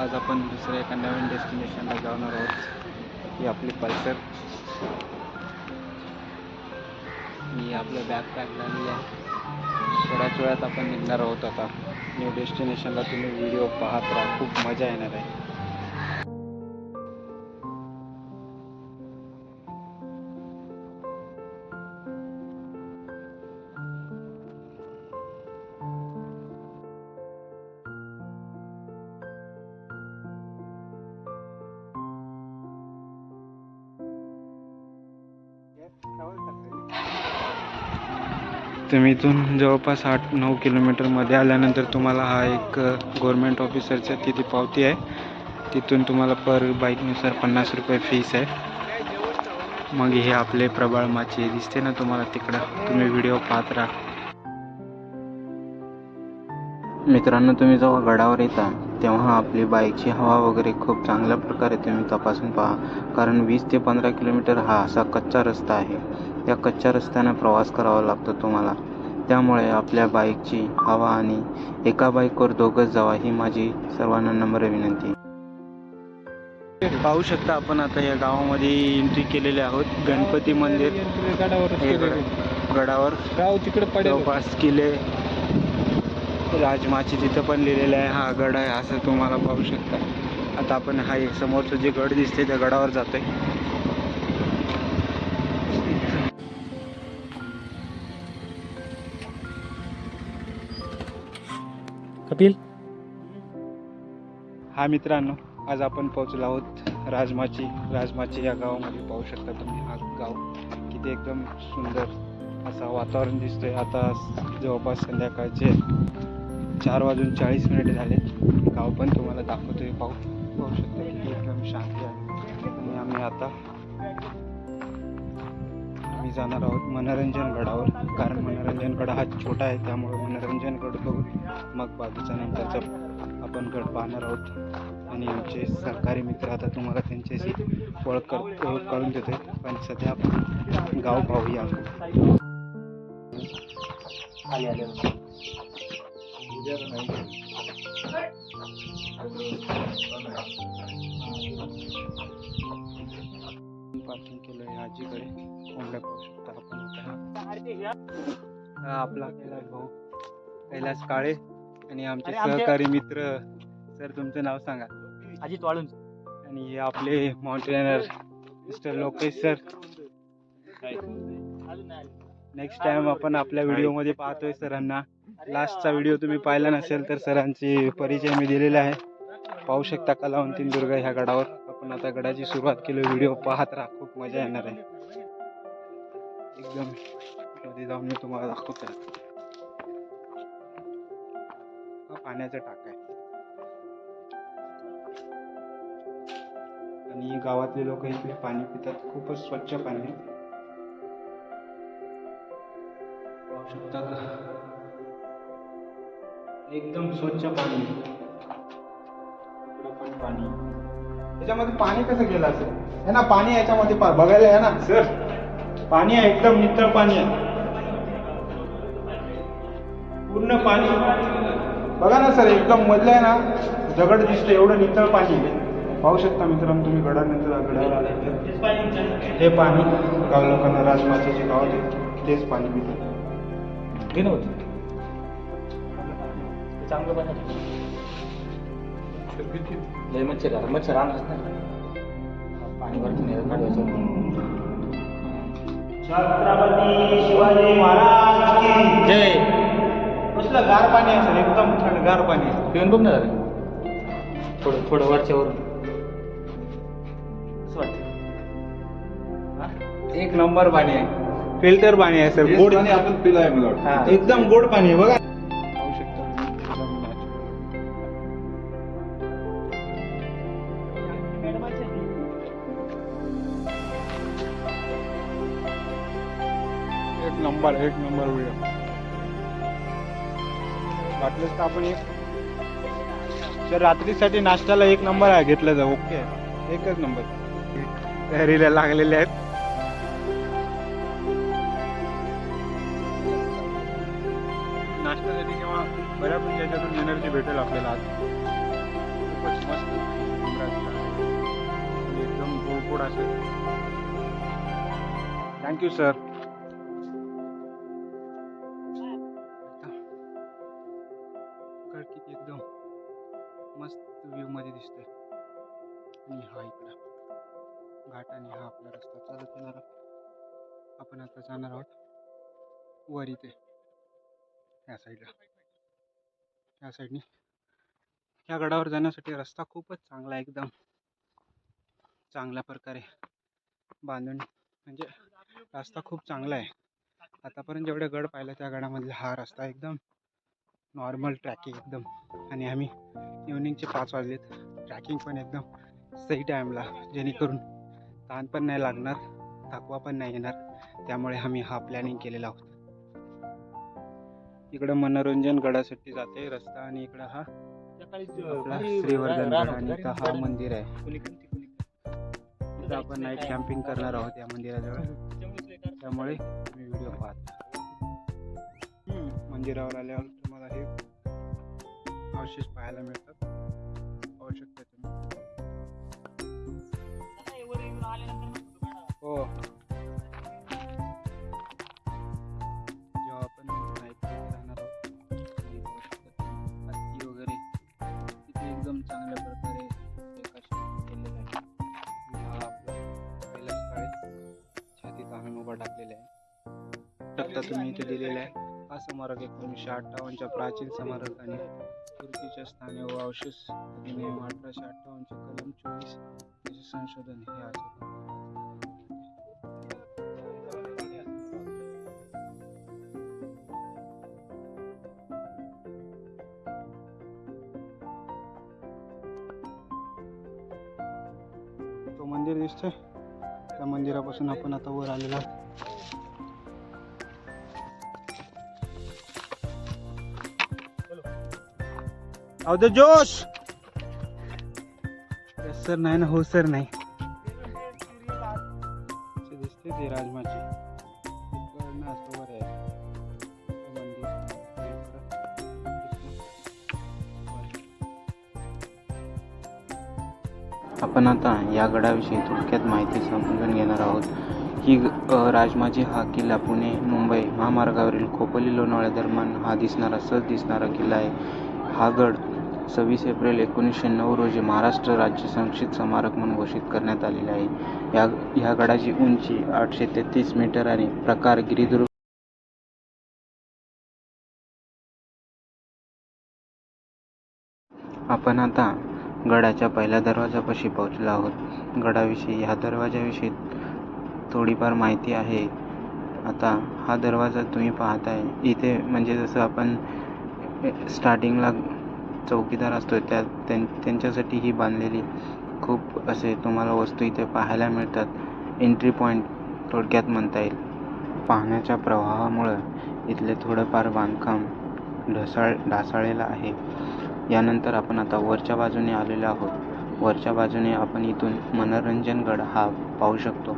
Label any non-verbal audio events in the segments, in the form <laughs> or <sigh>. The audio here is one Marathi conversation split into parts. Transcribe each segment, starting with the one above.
आज आपण दुसऱ्या एका नवीन डेस्टिनेशनला जाणार आहोत. ही आपली पल्सर. मी आपलं बॅग पॅक झालेली आहे. थोड्याच वेळात आपण निघणार आहोत आता. न्यू डेस्टिनेशनला तुम्ही व्हिडिओ पाहत राहा. खूप मजा येणार आहे. तुम्ही इथून जवळपास आठ नऊ किलोमीटरमध्ये आल्यानंतर तुम्हाला हा एक गव्हर्मेंट ऑफिसरच्या तिथे पावती आहे. तिथून तुम्हाला पर बाईकनुसार पन्नास रुपये फीस आहे. मग हे आपले प्रबळ माची दिसते ना तुम्हाला तिकडं. तुम्ही व्हिडिओ पाहत राहा. मित्रांनो तुम्ही जेव्हा गडावर येता तेव्हा आपली बाईकची हवा वगैरे खूप चांगल्या प्रकारे तुम्ही तपासून पहा. कारण वीस ते पंधरा किलोमीटर हा असा कच्चा रस्ता आहे. या कच्च्या रस्त्याने प्रवास करावा लागतो तुम्हाला. त्यामुळे आपल्या बाईकची हवा आणि एका बाईकवर दोघंच जावा ही माझी सर्वांना नम्र विनंती. पाहू शकता आपण आता या गावामध्ये एंट्री केलेले आहोत. गणपती मंदिर. हे गड- गडावर गाव तिकडे पडेल. जवळपास किल्ले राजमाची तिथं पण लिहिलेलं आहे. हा गड आहे असं तुम्हाला पाहू शकता. आता आपण हा हे समोरचं जे गड दिसते त्या गडावर जातोय. कपिल? हा मित्रांनो आज आपण पोहोचलो आहोत राजमाची राजमाची या गावामध्ये. पाहू शकता तुम्ही हा गाव किती एकदम सुंदर असा वातावरण दिसतोय. आता जवळपास संध्याकाळचे चार वाजून चाळीस मिनिट झाले. गाव पण तुम्हाला दाखवतोय पाहू पाहू शकतो. की एकदम शांती आहे. आणि आम्ही आता आम्ही जाणार आहोत मनोरंजन गडावर कारण मनोरंजन गड हा छोटा आहे त्यामुळे मनोरंजन गड बघून मग बाजूच्या नंतरचा आपण गड पाहणार आहोत. आणि आमचे सरकारी मित्र आता तुम्हाला त्यांच्याशी ओळख कर ओळख करून देतो पण सध्या आपण गाव पाहूया. आले आले. पार्किंग केलं आहे आजीकडे. कोंबड्या पाहू शकता आपण आपला कैलास भाऊ. कैलास काळे आणि आमचे आणि आमचे- सहकारी मित्र. सर तुमचं नाव सांगा. अजित वाळून आणि हे आपले mountaineer mister Lokesh sir. Next time आपण आपल्या व्हिडिओमध्ये पाहतोय सरांना. लास्टचा व्हिडिओ तुम्ही पाहिला नसेल तर सरांची परिचय मी दिलेला आहे. पाहू शकता कलावंतीन दुर्गा ह्या गडावर. आपण आता गडाची सुरुवात केली व्हिडिओ पाहत राहा खूप मजा येणार आहे. एकदम मध्ये जाऊन मी तुम्हाला दाखवतो हा पाण्याचा टाका आहे. आणि गावातले लोक इकडे पाणी पितात खूपच स्वच्छ पाणी. पाहू शकता का? एकदम स्वच्छ पाणी. इकडं पण पाणी. याच्यामध्ये पाणी कसं गेलं असेल? है ना पाणी याच्यामध्ये पा- बघायला आहे ना. सर पाणी आहे एकदम नितळ पाणी आहे. पूर्ण पाणी. बघा ना सर एकदम मधलं आहे ना दगड दिसतं एवढं नितळ पाणी आहे. पाहू शकता मित्रांनो तुम्ही गडानंतर गडावर आले तर हे पाणी गाव लोकांना राजमाचे जे गाव आहे. तेच पाणी नव्हतं चांगलं पाणी लय मच्छर आहे. मच्छर आणत नाही. पाणी भरती नाही काढवायचं छत्रपती शिवाजी महाराज की जय. कसलं गार पाणी आहे सर एकदम थंडगार पाणी. आहे पिऊन बघ ना जरा. थोडं थोडं वरच्या वरून. कसं वाटतं. एक नंबर पाणी आहे. फिल्टर पाणी आहे सर गोड आपण पिलाय मला हा. एकदम गोड पाणी आहे बघा. मळूया वाटलंच तर आपण एक? तर रात्रीसाठी नाश्त्याला एक नंबर आहे घेतला जाऊ ओके? एकच नंबर. तयारीला लागलेले आहेत. नाश्त्यासाठी किंवा बऱ्यापैकी एनर्जी भेटेल आपल्याला आज. मस्त. एकदम गोड गोड असेल थँक्यू सर दिसतोय. आणि हा इकडं घाट आणि हा आपला रस्ता चालत येणार आपण आता जाणार आहोत वर इथे. ह्या साईडला ह्या साईडने ह्या गडावर जाण्यासाठी रस्ता खूपच चांगला आहे एकदम. चांगल्या प्रकारे बांधून म्हणजे रस्ता खूप चांगला आहे. आतापर्यंत जेवढे गड पाहिलं त्या गडामधला हा रस्ता एकदम नॉर्मल ट्रॅकिंग एकदम. आणि आम्ही इव्हनिंगचे पाच वाजलेत. ट्रॅकिंग पण एकदम सही टाईमला जेणेकरून ताण पण नाही लागणार थकवा पण नाही येणार. त्यामुळे आम्ही हा प्लॅनिंग केलेला आहोत इकडं मनोरंजन गडासाठी जाते रस्ता आणि इकडं हा आपला श्रीवर्धन गड आणि इथं हा मंदिर आहे. इथं आपण नाईट कॅम्पिंग करणार आहोत या मंदिराजवळ. त्यामुळे तुम्ही व्हिडिओ पाहता. मंदिरावर आल्यावर तुम्हाला हे अवशेष पाहायला मिळतात. टाकलेला आहे. शकता तुम्ही इथे दिलेला आहे. हा स्मारक एकोणीसशे अठ्ठावन्नच्या प्राचीन स्मारक आणि तुर्कीच्या स्थाने व अवशेष अधिनियम अठराशे अठ्ठावन्नचे कलम चोवीस याचे संशोधन हे आहे तो मंदिर दिसतोय. त्या मंदिरापासून आपण आता वर आलेलो अहो द जोश. सर नाही ना हो सर नाही. दिसते ते राजमाची. आपण आता या गडाविषयी थोडक्यात माहिती समजून घेणार आहोत ही राजमाची हा किल्ला पुणे मुंबई महामार्गावरील खोपोली लोणावळ्या दरम्यान हा दिसणारा सहज दिसणारा किल्ला आहे. हा गड सव्वीस एप्रिल एकोणीसशे नऊ रोजी महाराष्ट्र राज्य संक्षित स्मारक म्हणून घोषित करण्यात आलेले आहे. या ह्या गडाची उंची आठशे तेहतीस मीटर आणि प्रकार गिरिदुर्ग आपण आता गडाच्या पहिल्या दरवाजापाशी पोहोचलो आहोत. गडाविषयी ह्या दरवाजाविषयी थोडीफार माहिती आहे. आता हा दरवाजा तुम्ही पाहताय. इथे म्हणजे जसं आपण स्टार्टिंगला चौकीदार असतो त्या त्यां त्यांच्यासाठी ही बांधलेली खूप असे तुम्हाला वस्तू इथे पाहायला मिळतात. एंट्री पॉईंट थोडक्यात म्हणता येईल. पाण्याच्या प्रवाहामुळं इथले थोडंफार बांधकाम ढसाळ ढासाळलेलं आहे. यानंतर आपण आता वरच्या बाजूने आलेलो आहोत. वरच्या बाजूने आपण इथून मनोरंजनगड हा पाहू शकतो.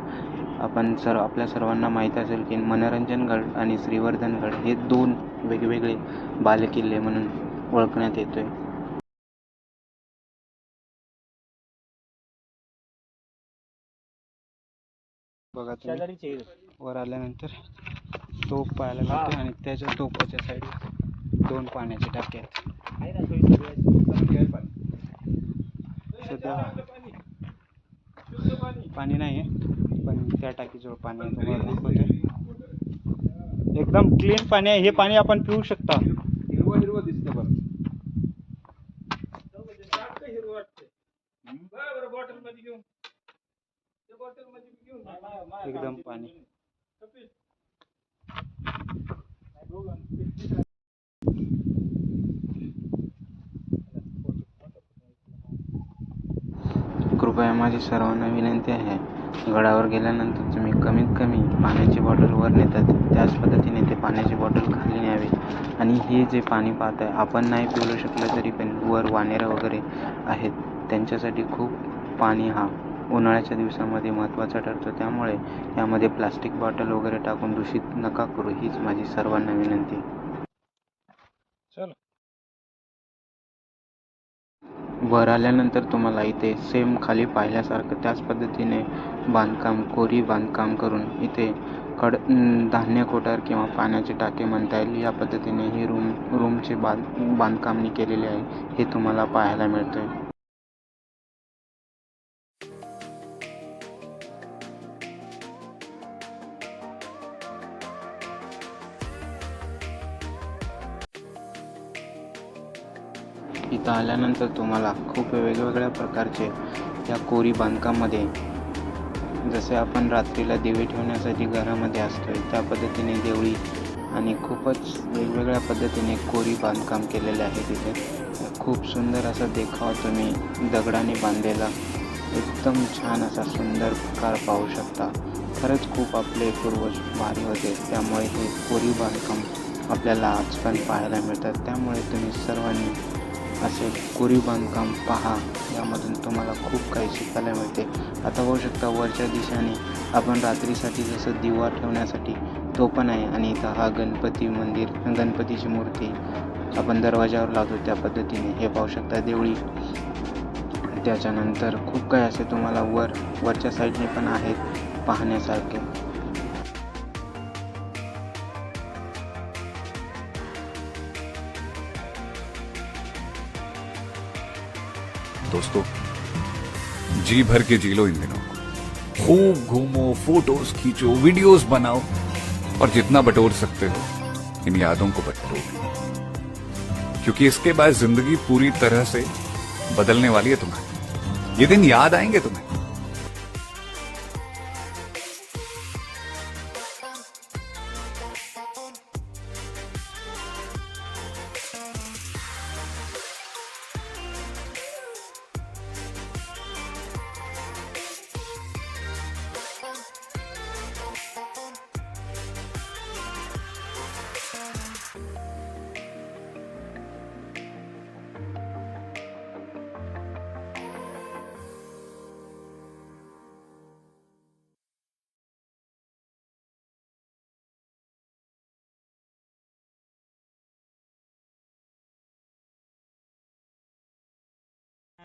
आपण सर आपल्या सर्वांना माहीत असेल की मनोरंजनगड आणि श्रीवर्धनगड हे दोन वेगवेगळे बालेकिल्ले म्हणून ओळखण्यात येतोय. बघा तुम्ही. वर आल्यानंतर तोप पाहायला मिळते आणि त्याच्या तोपाच्या साईडला दोन पाण्याचे टाके आहेत. सध्या पाणी नाही आहे पण त्या टाकीजवळ पाणी आहे. तुम्हाला दाखवते एकदम क्लीन पाणी आहे. हे पाणी आपण पिऊ शकता. हिरवं हिरवं दिसतं बघ एकदम पाणी कृपया माझी सर्वांना विनंती आहे. गडावर गेल्यानंतर तुम्ही कमीत कमी पाण्याची बॉटल वर नेतात. त्याच पद्धतीने ते पाण्याची बॉटल खाली न्यावी. आणि हे जे पाणी पाहत आहे आपण नाही पिऊ शकलं तरी पण वर वानेरं वगैरे आहेत. त्यांच्यासाठी खूप पाणी हा उन्हाळ्याच्या दिवसामध्ये महत्त्वाचा ठरतो. त्यामुळे यामध्ये प्लास्टिक बॉटल वगैरे टाकून दूषित नका करू हीच माझी सर्वांना विनंती. चल. वर आल्यानंतर तुम्हाला इथे सेम खाली पाहिल्यासारखं त्याच पद्धतीने बांधकाम कोरी बांधकाम करून इथे कड धान्य कोठार किंवा पाण्याची टाके म्हणता येईल. या पद्धतीने ही रूम रूमचे बांध बांधकामनी केलेले आहे. हे तुम्हाला पाहायला मिळते आल्यानंतर तुम्हाला खूप वेगवेगळ्या प्रकारचे या कोरी बांधकाममध्ये जसे आपण रात्रीला दिवे ठेवण्यासाठी घरामध्ये असतोय त्या पद्धतीने देवळी आणि खूपच वेगवेगळ्या पद्धतीने कोरी बांधकाम केलेले आहे तिथे. खूप सुंदर असा देखावा तुम्ही दगडाने बांधलेला. एकदम छान असा सुंदर प्रकार पाहू शकता. खरंच खूप आपले पूर्वज भारी होते. त्यामुळे हे कोरी बांधकाम आपल्याला आज पण पाहायला मिळतात. त्यामुळे तुम्ही सर्वांनी असे कोरीव बांधकाम पहा. यामधून तुम्हाला खूप काही शिकायला मिळते. आता होऊ शकता वरच्या दिशेने आपण रात्रीसाठी जसं दिवा ठेवण्यासाठी तो पण आहे आणि इथं हा गणपती मंदिर गणपतीची मूर्ती आपण दरवाजावर लावतो त्या पद्धतीने. हे पाहू शकता देवळी. त्याच्यानंतर खूप काही असे तुम्हाला वर वरच्या साईडने पण आहेत पाहण्यासारखे. दोस्तों। जी भर के जी लो इन दिनों। खूब घूमो, फ़ोटोज़ खींचो, वीडियोस बनाओ, और जितना बटोर सकते हो, इन यादों को बटोरो। क्योंकि इसके बाद ज़िंदगी पूरी तरह से बदलने वाली है तुम्हारी। ये दिन याद आएँगे तुम्हें।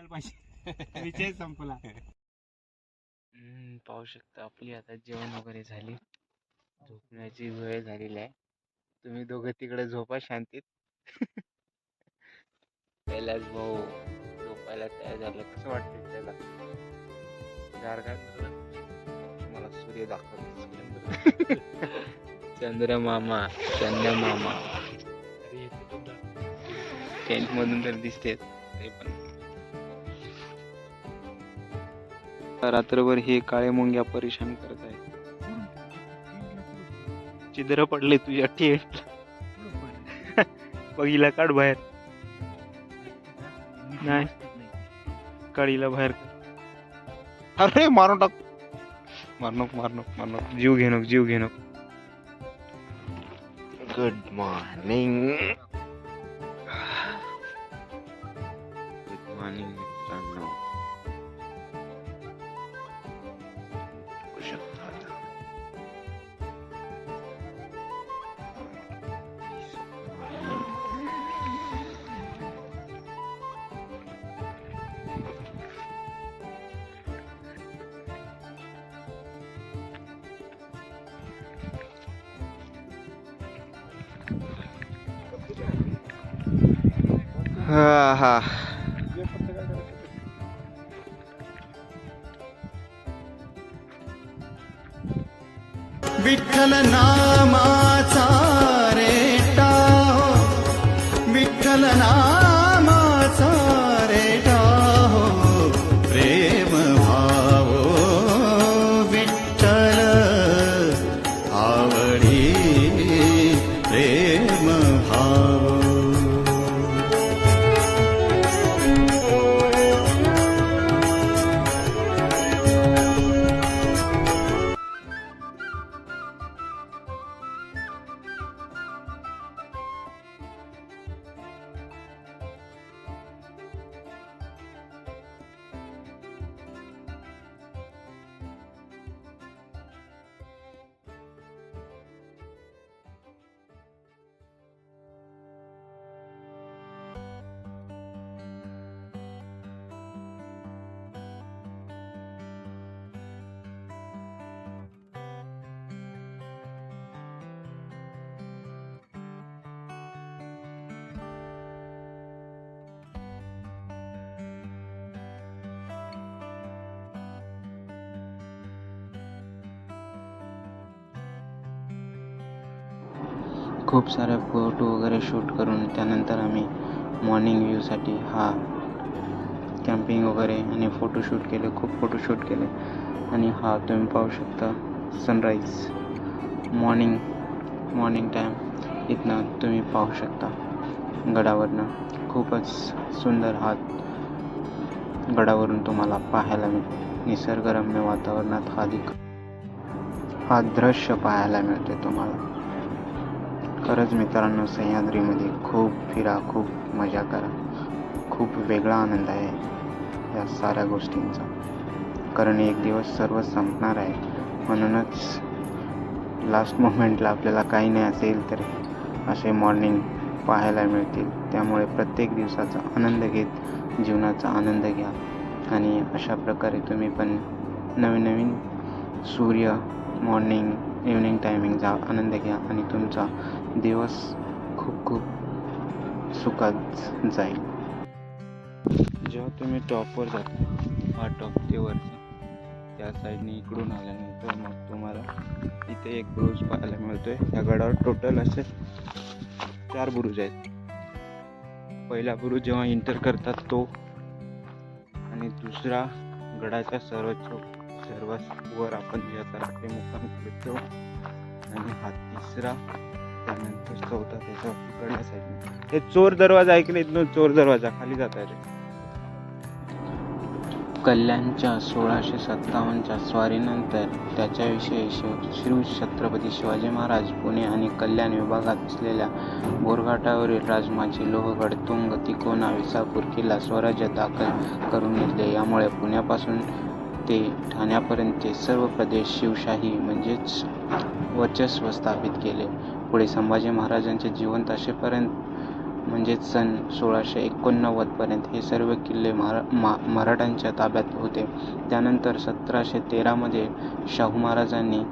<laughs> विषय संपला. हम्म, पाहू शकता आपली आता जेवण वगैरे झाली. झोपण्याची वेळ झालेली आहे. तुम्ही दोघं तिकडे झोपा शांतीत. <laughs> कैलास भाऊ झोपायला तयार झालं. कसं वाटतं त्याला? गारगार झालं. मला सूर्य दाखवतो चंद्र चंद्र मामा चंद्र मामा. टेंट मधून तर दिसते ते पण. रात्रभर हे काळे मुंग्या परेशान करत आहे. छिद्र पडले तुझ्या ठेट बघीला काढ बाहेर. नाही. काळीला बाहेर अरे मारून टाक. मार नको मारणक जीव घेणक जीव घेणक गुड मॉर्निंग हा हा विठ्ठल नामाचा खूप सारे फोटो वगैरे शूट करून त्यानंतर आम्ही मॉर्निंग व्ह्यूसाठी हा कॅम्पिंग वगैरे आणि फोटोशूट केले खूप फोटोशूट केले. आणि हा तुम्ही पाहू शकता सनराईज मॉर्निंग मॉर्निंग टाईम इथनं तुम्ही पाहू शकता गडावरनं. खूपच सुंदर हा गडावरून तुम्हाला पाहायला मिळतो निसर्गरम्य वातावरणात हा दिक हा दृश्य पाहायला मिळते तुम्हाला. खरंच मित्रांनो सह्याद्रीमध्ये खूप फिरा खूप मजा करा. खूप वेगळा आनंद आहे या साऱ्या गोष्टींचा. कारण एक दिवस सर्व संपणार आहे. म्हणूनच लास्ट मोमेंटला आपल्याला काही नाही असेल तर असे मॉर्निंग पाहायला मिळतील. त्यामुळे प्रत्येक दिवसाचा आनंद घेत जीवनाचा आनंद घ्या. आणि अशा प्रकारे तुम्ही पण नवीन नवीन सूर्य मॉर्निंग इव्हनिंग टायमिंगचा आनंद घ्या आणि तुमचा दिवस खूप खूप सुखात जाईल. जेव्हा तुम्ही टॉपवर जाता हा टॉप ते वरचा त्या साईडने इकडून आल्यानंतर मग तुम्हाला इथे एक ब्रुज पाहायला मिळतोय. या गडावर टोटल असे चार बुरुज आहेत. पहिला बुरुज जेव्हा इंटर करतात तो आणि दुसरा गडाच्या सर्वोच्च सर्वात वर आपण ज्याचा रात्री मुक्काम करतो आणि हा तिसरा त्यानंतर चौथा त्याच्या तिकडल्या साईडने हे चोर दरवाजा ऐकले इथून चोर दरवाजा खाली जाता रे. कल्याणच्या सोळाशे सत्तावन्नच्या स्वारीनंतर त्याच्याविषयी शिव श्री छत्रपती शिवाजी महाराज पुणे आणि कल्याण विभागात असलेल्या बोरघाटावरील राजमाची लोहगड तुंग तिकोना विसापूर किल्ला स्वराज्य दाखल करून घेतले. यामुळे पुण्यापासून ते ठाण्यापर्यंतचे सर्व प्रदेश शिवशाही म्हणजेच वर्चस्व स्थापित केले. पुढे संभाजी महाराजांचे जिवंत असेपर्यंत म्हणजेच सन सोळाशे एकोणनव्वदपर्यंत हे सर्व किल्ले मरा मा मराठ्यांच्या ताब्यात होते. त्यानंतर सतराशे तेरामध्ये शाहू महाराजांनी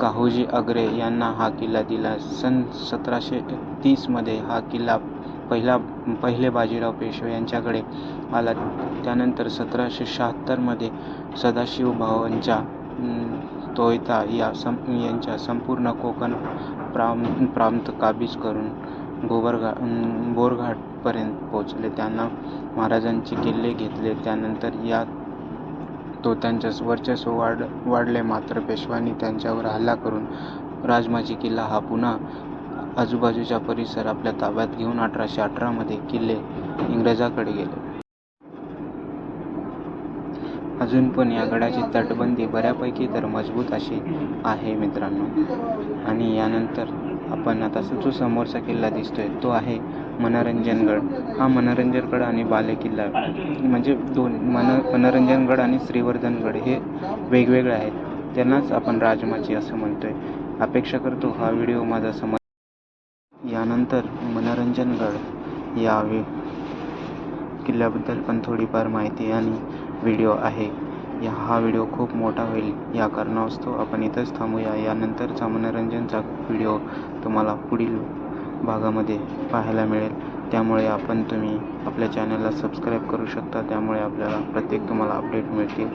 काहोजी आग्रे यांना हा किल्ला दिला. सन सतराशे तीसमध्ये हा किल्ला पहिला पहिले बाजीराव पेशवे यांच्याकडे आला. त्यानंतर सतराशे शहात्तरमध्ये सदाशिव भावांच्या तोयता या सं यांच्या संपूर्ण कोकण प्राम प्रांत काबीज करून गोबरघा बोरघाटपर्यंत पोहोचले. त्यांना महाराजांचे किल्ले घेतले. त्यानंतर या तो त्यांच्या वर्चस्व वाढ वाढले. मात्र पेशवांनी त्यांच्यावर हल्ला करून राजमाची किल्ला हा पुन्हा आजूबाजूचा परिसर आपल्या ताब्यात घेऊन अठराशे अठरामध्ये किल्ले इंग्रजाकडे गेले. अजून पण या गडाची तटबंदी बऱ्यापैकी तर मजबूत अशी आहे मित्रांनो. आणि यानंतर आपण आता जो समोरचा किल्ला दिसतोय. तो आहे मनोरंजनगड हा मनोरंजनगड आणि बालेकिल्ला म्हणजे दोन मन मनोरंजनगड आणि श्रीवर्धनगड हे वेगवेगळे आहेत. त्यांनाच आपण राजमाची असं म्हणतोय. अपेक्षा करतो हा व्हिडिओ माझा समज यानंतर मनोरंजनगड या किल्ल्याबद्दल पण थोडीफार माहिती आणि व्हिडिओ आहे. या हा व्हिडिओ खूप मोठा होईल या कारणास्तव आपण इथंच थांबूया. यानंतरचा मनोरंजनचा व्हिडिओ तुम्हाला पुढील भागामध्ये पाहायला मिळेल. त्यामुळे आपण तुम्ही आपल्या चॅनलला सबस्क्राईब करू शकता. त्यामुळे आपल्याला प्रत्येक तुम्हाला अपडेट मिळतील.